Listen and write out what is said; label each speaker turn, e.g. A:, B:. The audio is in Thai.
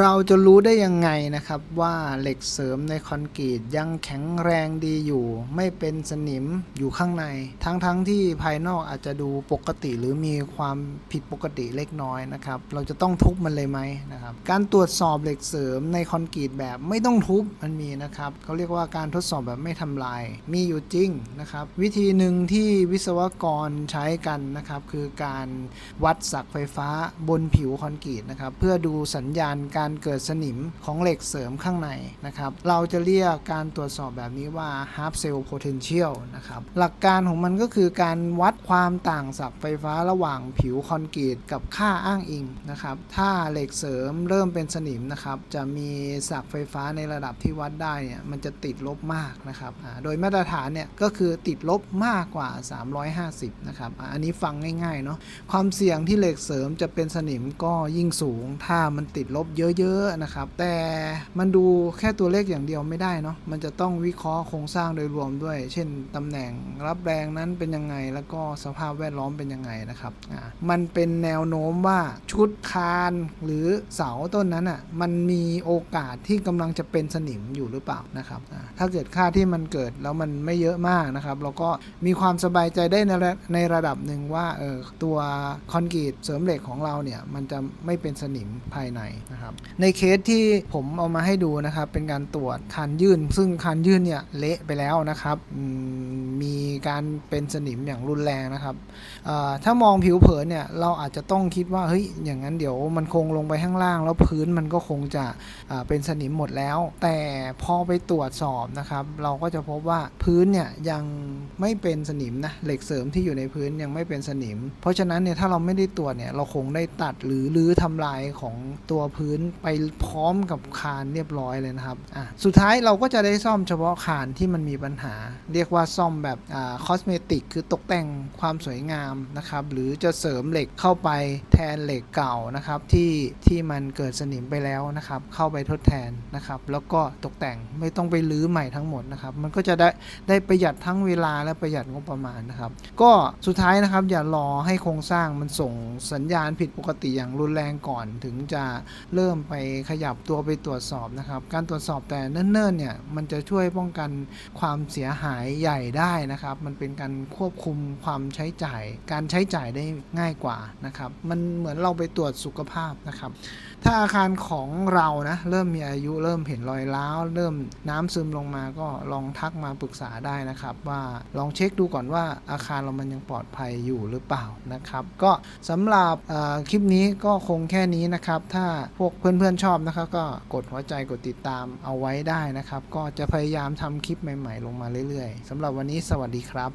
A: เราจะรู้ได้ยังไงนะครับว่าเหล็กเสริมในคอนกรีตยังแข็งแรงดีอยู่ ไม่เป็นสนิมอยู่ข้างใน ทั้งๆทที่ภายนอกอาจจะดูปกติหรือมีความผิดปกติเล็กน้อยนะครับเราจะต้องทุบมันเลยไหมนะครับการตรวจสอบเหล็กเสริมในคอนกรีตแบบไม่ต้องทุบมันมีนะครับเขาเรียกว่าการทดสอบแบบไม่ทำลาย มีอยู่จริงนะครับวิธีหนึ่งที่วิศวกรใช้กันนะครับคือการวัดสักไฟฟ้าบนผิวคอนกรีตนะครับเพื่อดูสัญญาณการการเกิดสนิมของเหล็กเสริมข้างในนะครับ เราจะเรียกการตรวจสอบแบบนี้ว่า half cell potential นะครับ หลักการของมันก็คือการวัดความต่างศักย์ไฟฟ้าระหว่างผิวคอนกรีตกับค่าอ้างอิงนะครับ ถ้าเหล็กเสริมเริ่มเป็นสนิมนะครับ จะมีศักย์ไฟฟ้าในระดับที่วัดได้เนี่ยมันจะติดลบมากนะครับโดยมาตรฐานเนี่ยก็คือติดลบมากกว่า 350 นะครับ อันนี้ฟังง่ายๆเนาะ ความเสี่ยงที่เหล็กเสริมจะเป็นสนิมก็ยิ่งสูง ถ้ามันติดลบเยอะๆนะครับ แต่มันดูแค่ตัวเลขอย่างเดียวไม่ได้เนาะมันจะต้องวิเคราะห์โครงสร้างโดยรวมด้วย เช่นตำแหน่งรับแรงนั้นเป็นยังไง แล้วก็สภาพแวดล้อมเป็นยังไงนะครับอ่ามันเป็นแนวโน้มว่าชุดคานหรือเสาต้นนั้นอะมันมีโอกาสที่กำลังจะเป็นสนิมอยู่หรือเปล่านะครับอ่าถ้าเกิดค่าที่มันเกิดแล้วมันไม่เยอะมากนะครับเราก็มีความสบายใจได้ในระในระดับหนึ่งว่าเออตัวคอนกรีตเสริมเหล็กของเราเนี่ยมันจะไม่เป็นสนิมภายในนะครับในเคสที่ผมเอามาให้ดูนะครับ เป็นการตรวจคานยื่น ซึ่งคานยื่นเนี่ยเละไปแล้วนะครับ มีการเป็นสนิมอย่างรุนแรงนะครับถ้ามองผิวเผินเนี่ยเราอาจจะต้องคิดว่าเฮ้ยอย่างนั้นเดี๋ยวมันคงลงไปข้างล่าง แล้วพื้นมันก็คงจะเป็นสนิมหมดแล้ว แต่พอไปตรวจสอบนะครับเราก็จะพบว่าพื้นเนี่ยยังไม่เป็นสนิมนะเหล็กเสริมที่อยู่ในพื้นยังไม่เป็นสนิม เพราะฉะนั้นเนี่ยถ้าเราไม่ได้ตรวจเนี่ยเราคงได้ตัดหรือรื้อทำลายของตัวพื้นไปพร้อมกับคานเรียบร้อยเลยนะครับอะสุดท้ายเราก็จะได้ซ่อมเฉพาะคานที่มันมีปัญหา เรียกว่าซ่อมแบบอ่าคอสเมติกคือตกแต่งความสวยงามนะครับหรือจะเสริมเหล็กเข้าไปแทนเหล็กเก่านะครับที่ที่มันเกิดสนิมไปแล้วนะครับเข้าไปทดแทนนะครับแล้วก็ตกแต่งไม่ต้องไปรื้อใหม่ทั้งหมดนะครับมันก็จะได้ได้ประหยัดทั้งเวลาและประหยัดงบประมาณนะครับ ก็สุดท้ายนะครับอย่ารอให้โครงสร้างมันส่งสัญญาณผิดปกติอย่างรุนแรงก่อนถึงจะเริ่มไปขยับตัวไปตรวจสอบนะครับ การตรวจสอบแต่เนิ่นๆเนี่ยมันจะช่วยป้องกันความเสียหายใหญ่ได้นะครับมันเป็นการควบคุมความใช้จ่าย การใช้จ่ายได้ง่ายกว่านะครับ มันเหมือนเราไปตรวจสุขภาพนะครับ ถ้าอาคารของเรานะเริ่มมีอายุเริ่มเห็นรอยร้าว เริ่มน้ำซึมลงมาก็ลองทักมาปรึกษาได้นะครับ ว่าลองเช็คดูก่อนว่าอาคารเรามันยังปลอดภัยอยู่หรือเปล่านะครับ ก็สำหรับคลิปนี้ก็คงแค่นี้นะครับ ถ้าพวกเพื่อนๆชอบนะครับ ก็กดหัวใจกดติดตามเอาไว้ได้นะครับ ก็จะพยายามทำคลิปใหม่ ๆ ลงมาเรื่อยๆสำหรับวันนี้สวัสดีครับ